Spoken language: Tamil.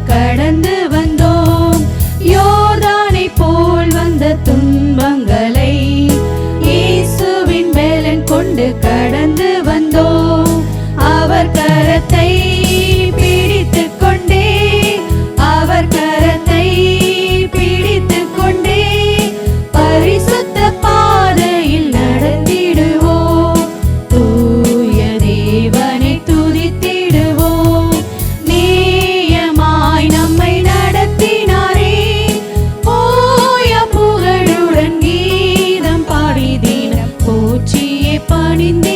கடந்து brindis.